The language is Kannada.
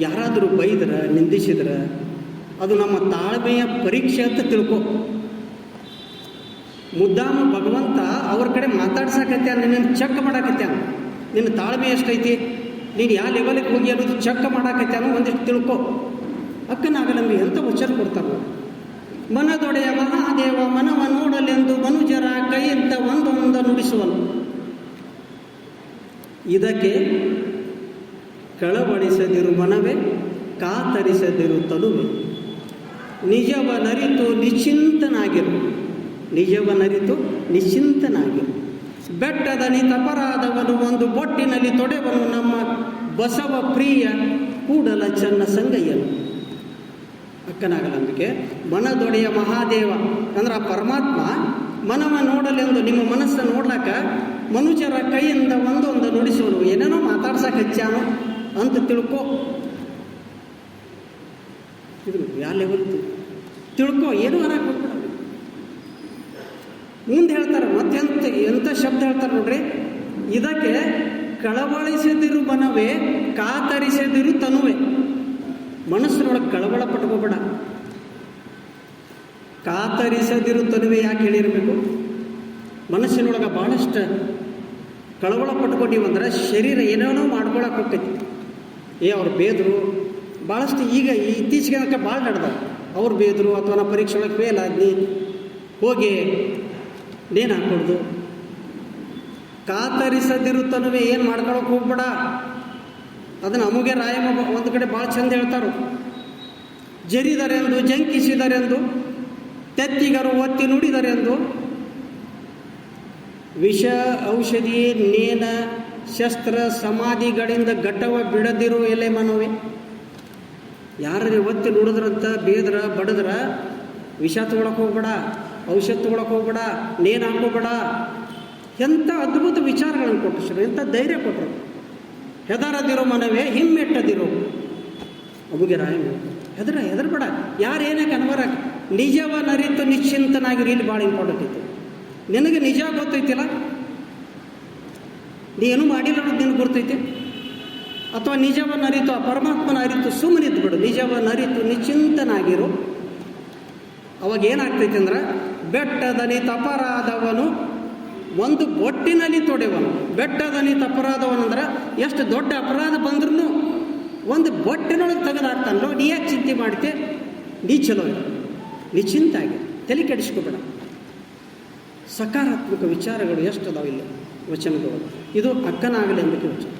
ಯಾರಾದರೂ ಬೈದ್ರ, ನಿಂದಿಸಿದ್ರ, ಅದು ನಮ್ಮ ತಾಳ್ಮೆಯ ಪರೀಕ್ಷೆ ಅಂತ ತಿಳ್ಕೊ. ಮುದ್ದಾಮ ಭಗವಂತ ಅವ್ರ ಕಡೆ ಮಾತಾಡ್ಸಕತ್ಯ ನಿನ್ನ ಚೆಕ್ ಮಾಡಾಕತ್ಯಾನ. ನಿನ್ನ ತಾಳ್ಮೆ ಎಷ್ಟೈತಿ? ನೀನು ಯಾವ ಲೆವೆಲಿಗೆ ಹೋಗಿ ಅನ್ನೋದು ಚೆಕ್ ಮಾಡಾಕತ್ಯಾನ ಒಂದಿಷ್ಟು ತಿಳ್ಕೊ. ಅಕ್ಕನಾಗಲಂಬಿ ಅಂತ ವಚನ ಕೊಡ್ತಾರೆ. ಮನದೊಡೆಯ ಮಹಾದೇವ, ಮನವ ನೋಡಲೆಂದು ಮನುಜರ ಕೈಯಿಂದ ಒಂದೊಂದ ನುಡಿಸುವನು. ಇದಕ್ಕೆ ಕಳವಳಿಸದಿರು ಮನವೇ, ಕಾತರಿಸದಿರು ತನುವೆ. ನಿಜವನರಿತು ನಿಶ್ಚಿಂತನಾಗಿರು. ನಿಜವನರಿತು ನಿಶ್ಚಿಂತನಾಗಿರು. ಬೆಟ್ಟದ ನಿತಪರಾಧವನು ಒಂದು ಬೊಟ್ಟಿನಲ್ಲಿ ತೊಡೆವನು ನಮ್ಮ ಬಸವ ಪ್ರಿಯ ಕೂಡಲ ಚನ್ನ ಸಂಗಯ್ಯನು. ಅಕ್ಕನಾಗಲಂಬಿಕೆ ಮನದೊಡೆಯ ಮಹಾದೇವ ಅಂದ್ರೆ ಆ ಪರಮಾತ್ಮ, ಮನವ ನೋಡಲೆಂದು ನಿಮ್ಮ ಮನಸ್ಸನ್ನು ನೋಡ್ಲಾಕ ಮನುಷ್ಯರ ಕೈಯಿಂದ ಒಂದೊಂದು ನುಡಿಸುವನು. ಏನೇನೋ ಮಾತಾಡ್ಸಕ್ಕೆ ಹಚ್ಚಾನು ಅಂತ ತಿಳ್ಕೊ. ಇದು ಯಾವ ಲೆವೆಲ್ ತಿಳ್ಕೊ, ಏನು ಅನ್ನಕ್ಕೆ ಮುಂದೆ ಹೇಳ್ತಾರೆ ಮತ್ತೆಂತ ಎಂಥ ಶಬ್ದ ಹೇಳ್ತಾರೆ ನೋಡ್ರಿ? ಇದಕ್ಕೆ ಕಳವಳಿಸದಿರು ಮನವೇ, ಕಾತರಿಸದಿರು ತನುವೆ. ಮನಸ್ಸಿನೊಳಗೆ ಕಳವಳ ಪಟ್ಕೋಬೇಡ. ಕಾತರಿಸದಿರು ತನುವೆ ಯಾಕೆ ಹೇಳಿರಬೇಕು? ಮನಸ್ಸಿನೊಳಗೆ ಭಾಳಷ್ಟು ಕಳವಳ ಪಟ್ಕೊಂಡಿವಂದ್ರೆ ಶರೀರ ಏನೇನೋ ಮಾಡ್ಕೊಳಕ್ಕೆ ಹೋಗ್ತೈತಿ. ಏ, ಅವ್ರು ಬೇದರು ಭಾಳಷ್ಟು ಈಗ ಇತ್ತೀಚೆಗೆ ಅದಕ್ಕೆ ಭಾಳ ನಡೆದ ಅವ್ರು ಬೇದರು ಅಥವಾ ನಾವು ಪರೀಕ್ಷೆ ಫೇಲ್ ಆದ್ನಿ ಹೋಗಿ ನೇನು ಹಾಕ್ಕೊಡ್ದು ಕಾತರಿಸದಿರು ತನುವೆ ಏನು ಮಾಡ್ಕೊಳಕ್ಕೆ ಹೋಗ್ಬೇಡ. ಅದನ್ನು ನಮಗೆ ರಾಯಮ್ಮ ಒಂದು ಕಡೆ ಭಾಳ ಚಂದ ಹೇಳ್ತಾರು. ಜರಿದರೆಂದು, ಜಂಕಿಸಿದರೆಂದು, ತೆತ್ತಿಗರು ಒತ್ತಿ ನುಡಿದರೆಂದು. ವಿಷ ಔಷಧಿ ನೇನ ಶಸ್ತ್ರ ಸಮಾಧಿಗಳಿಂದ ಘಟವ ಬಿಡದಿರು ಎಲೆ ಮನವಿ. ಯಾರು ಒತ್ತಿ ನುಡಿದ್ರಂತ ಬೇದ್ರ ಬಡದ್ರ? ವಿಷ ತೊಗೊಳಕ್ಕೆ ಹೋಗ್ಬೇಡ, ಔಷಧ ತೊಗೊಳಕ್ಕೆ ಹೋಗ್ಬೇಡ, ನೇನು ಹಾಕೋಬೇಡ ಎಂಥ ಅದ್ಭುತ ವಿಚಾರಗಳನ್ನು ಕೊಟ್ಟರು ಸರ್ ಎಂಥ ಧೈರ್ಯ ಕೊಟ್ಟರು ಹೆದರದಿರೋ ಮನವೇ, ಹಿಮ್ಮೆಟ್ಟದಿರೋ. ಅಬುಗೆ ರಾಯ ಹೆದರ, ಹೆದರ್ಬೇಡ. ಯಾರು ಏನಕ್ಕೆ ನಿಜವ ನರಿತು ನಿಶ್ಚಿಂತನಾಗಿರಿ ಇಲ್ಲಿ ಭಾಳ ಇಂಪಾರ್ಟೆಂಟ್ ನಿನಗೆ ನಿಜ ಗೊತ್ತೈತಿಲ್ಲ? ನೀ ಏನೂ ಮಾಡಿಲ್ಲ ಅನ್ನೋದು ನಿನಗೆ ಅಥವಾ ನಿಜವನ್ನು ಅರಿತು ಆ ಪರಮಾತ್ಮನ ಅರಿತು ಸುಮ್ಮನಿದ್ದು ಬಿಡು. ನಿಜವನ್ನು ಅರಿತು ನಿಶ್ಚಿಂತನಾಗಿರು. ಅವಾಗ ಏನಾಗ್ತೈತಿ ಅಂದ್ರೆ ಬೆಟ್ಟದನಿ ತಪರಾದವನು ಒಂದು ಬೊಟ್ಟಿನಲ್ಲಿ ತೊಡೆವನು. ಬೆಟ್ಟದನಿ ತಪರಾದವನು ಅಂದ್ರೆ ಎಷ್ಟು ದೊಡ್ಡ ಅಪರಾಧ ಬಂದ್ರೂ ಒಂದು ಬೊಟ್ಟಿನೊಳಗೆ ತೆಗೆದಾಕ್ತಾನೋ ನೀ ಯಾಕೆ ಚಿಂತೆ ಮಾಡ್ತೆ ನೀ ಚಲೋ. ನೀ ಚಿಂತಾಗಿ ತಲೆ ಕೆಡಿಸ್ಕೋಬೇಡ. ಸಕಾರಾತ್ಮಕ ವಿಚಾರಗಳು ಎಷ್ಟು ಅದಾವ ಇಲ್ಲಿ? ವಚನಗಳು ಇದು ಅಕ್ಕನಾಗಲಿ ಎಂಬಕ್ಕೆ ವಚನ